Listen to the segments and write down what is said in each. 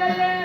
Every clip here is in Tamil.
சொல்லி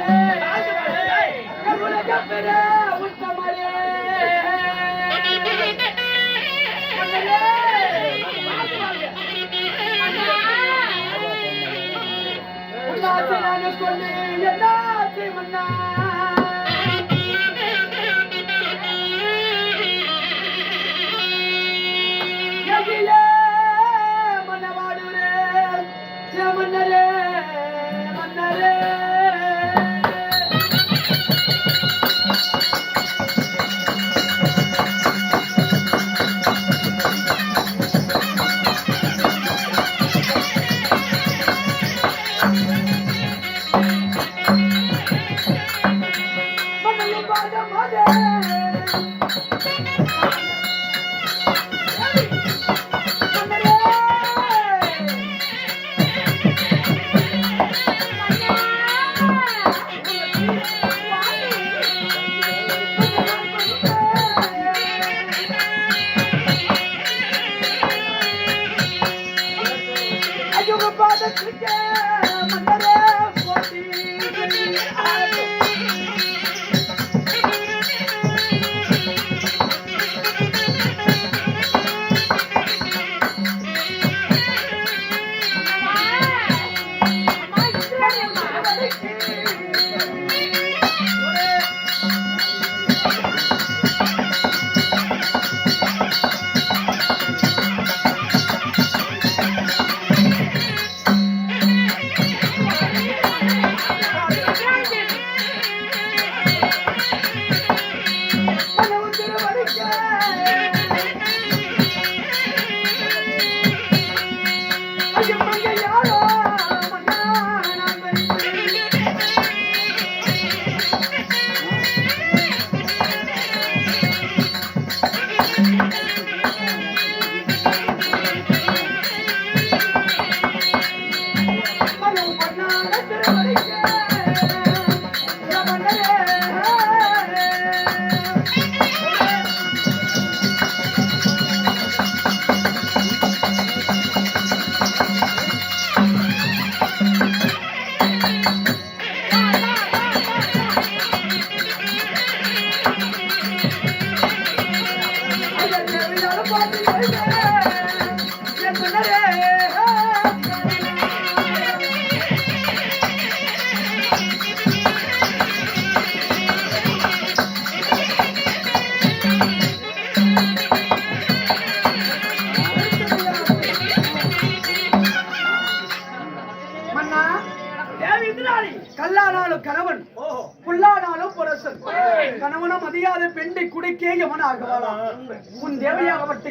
உன் தேவையாகப்பட்ட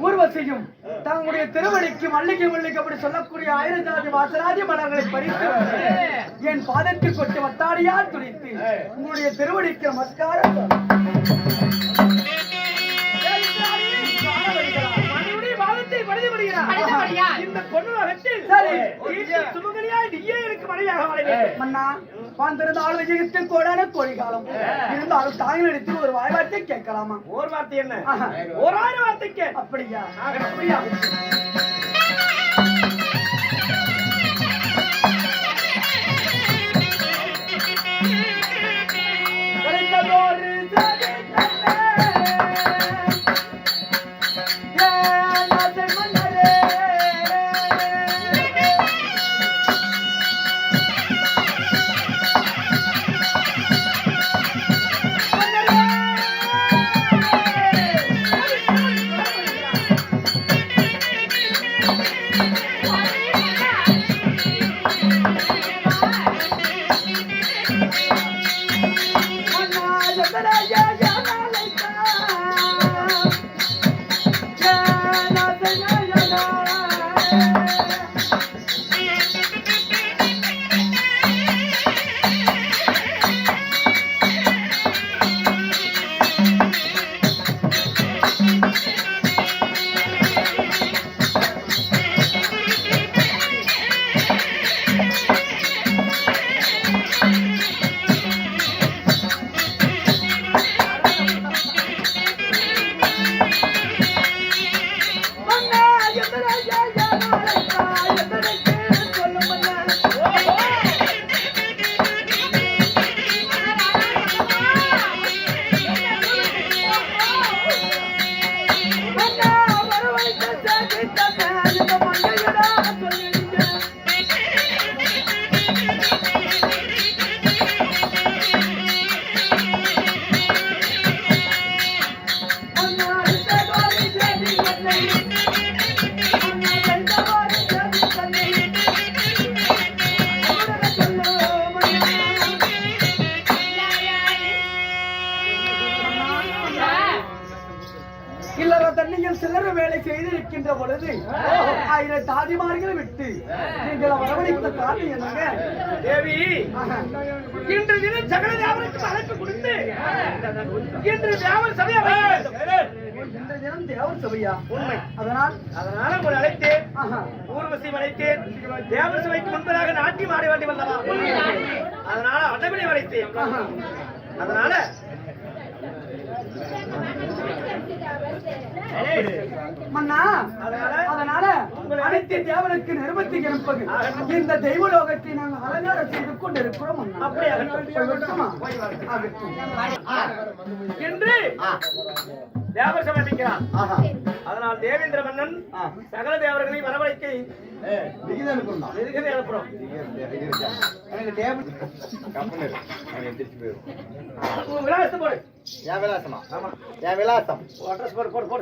ஊர்வசியும் தங்களுடைய திருவடிக்கு மல்லிகை மல்லிகை அப்படி சொல்லக்கூடிய ஆயிரத்தாதி வாசராஜி மலர்களை பறித்து என் பாதத்தில் கொட்டு வத்தாடியால் துணித்து உங்களுடைய திருவடிக்கு நமஸ்காரம். இந்த சரி. சுமங்கலியாய் நீயே எனக்கு வாழ வேண்டும் மன்னா வாழ்ந்திருந்தாலும் விஜயத்தில் கோடான கோழி காலம் இருந்தாலும் தாய்களிடத்தில் ஒரு வாய்வார்த்தை கேட்கலாமா? ஓர் வார்த்தை என்ன. ஒரு வார்த்தைக்கு. அப்படியா? அப்படியா? பொழுது ஆயிரம் தாதிமார்களை விட்டு நீங்கள் வரவழைத்த காரணம் என்னங்க? தேவி. இன்று தினம் சகல தேவனுக்கு அழைப்பு கொடுத்து இன்று தேவர் சபை அமைக்க வேண்டும் இந்த தினம் தேவர் சபையா? உண்மை. அதனால்? அதனால உங்களை அழைத்தேன். ஊர்வசி அழைத்தேன். தேவர் சபைக்கு முன்பதாக நாட்டியம் ஆட வேண்டி வந்தவா அதனால அட்டபடி அழைத்தேன். அதனால மன்னா அதனால அதனால அனைத்து தேவனுக்கு நிருபத்தி இருப்பது. இந்த தெய்வலோகத்தை நாங்கள் அலங்காரம் செய்து கொண்டிருக்கிறோம். என்று தேவர் ஆஹா. அதனால் தேவேந்திர மன்னன். சகல தேவர்களை வரவழைக்க ஏ, போயிடுவோம். உன் விலாசத்தை போடு. போடு போடு போடு.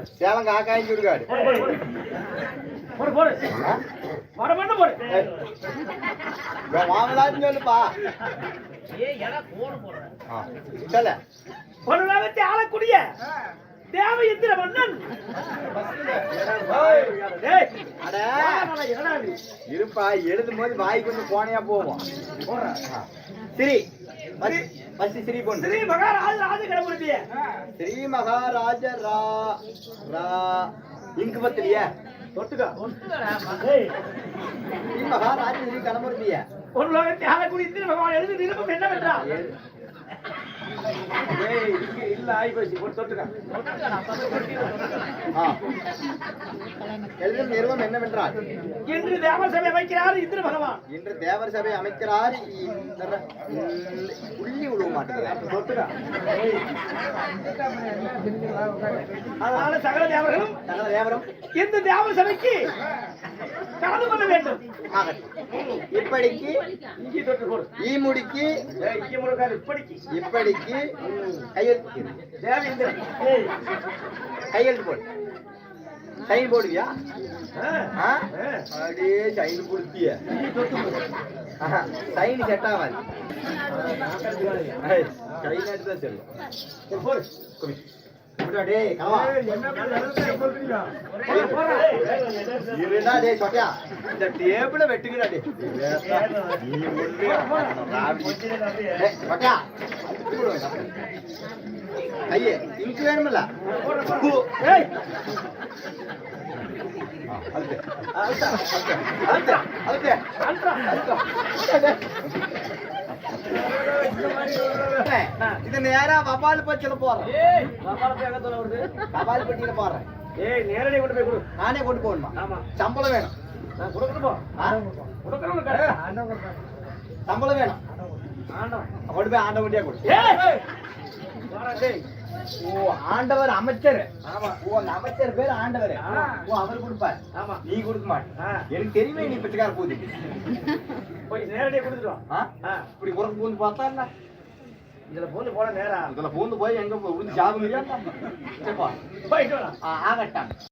போடு போடு போடு. போடு போடு. வர பண்ண போடு. வாங்கலாம்னு சொல்லுப்பா. ஆ, சொல்லு. ஒரு உலகத்தை ஆளக்கூடிய தேவ இந்திர மன்னன் டேய், அட. வாடா, என்னடா இது? இருப்பா எழுதும் போது வாய்க்கு வந்து போனையா போவோம். சிரி ஃபர்ஸ்ட் சிரி பொண்ணு. ஸ்ரீ மகாராஜ ராஜ கடமுடிய ஸ்ரீ மகாராஜ ரா ரா. இங்கு பத்திரியா தொட்டுக்கா. ஸ்ரீ மகாராஜ ஸ்ரீ கணமுருதிய ஒரு உலகத்தை ஆளக்கூடிய இந்திர பகவான் எழுதி நிருபம் என்னவென்றால்? இல்ல ஆகி போச்சு ஒரு தொட்டுக்கா. எழுதும் நிறுவனம் என்னவென்றால் இன்று தேவ சபை வைக்கிறார் இந்திர பகவான். இன்று தேவர் சபை அமைக்கிறார் புள்ளி விழுவ மாட்டேங்கிறார் தொட்டுக்கா. அதனால சகல தேவர்களும் சகல தேவரம் இந்த சபைக்கு கலந்து கொள்ள வேண்டும். ஆகட்டும். இப்படிக்கு ஈமுடிக்கு இப்படிக்கு இப்படிக்கு கையெழுத்து கையெழுத்து போடு. சைன் போடுவியா. அப்படியே சைன் கொடுத்திய. சைன் செட் ஆகாது. சைன் எடுத்து தான் செல்லும் இந்த டேபிள விடுவேன். ஐயே இங்கு வேணுமில்ல. பூ. ஏய், ஆ, அழுத்து. அழுத்து, அழுத்து, அழுத்து, அழுத்து. இது நேரா வபால் பச்சில போறேன்? வபால் பட்டியில போறேன் ஏய், நேரடியா கொண்டு போய் கொடு. நானே கொண்டு போகணுமா ஆமா. சம்பளம் வேணும் நான் கொடுக்கணும் கடை. சம்பளம் வேணும். கொண்டு போய் ஆண்டவன்டியா கொடு டேய். ஓ ஆண்டவர் அமைச்சர். ஆமா. ஓ அந்த அமைச்சர் பேர் ஆண்டவர். ஓ அவர் கொடுப்பார். ஆமா. நீ கொடுக்க மாட்ட. ஆ, எனக்கு தெரியுமே நீ பிச்சைக்கார பூதி. போய் நேரடியா கொடுத்துட்டு வா. ஆ? ஆ, இப்படி உரக்கு பூந்து பார்த்தா என்ன? இதுல போட்டு போட நேரா. இதுல பூந்து போய் எங்க போய்? சாகுங்க போயிட்டு ஆகட்டும்.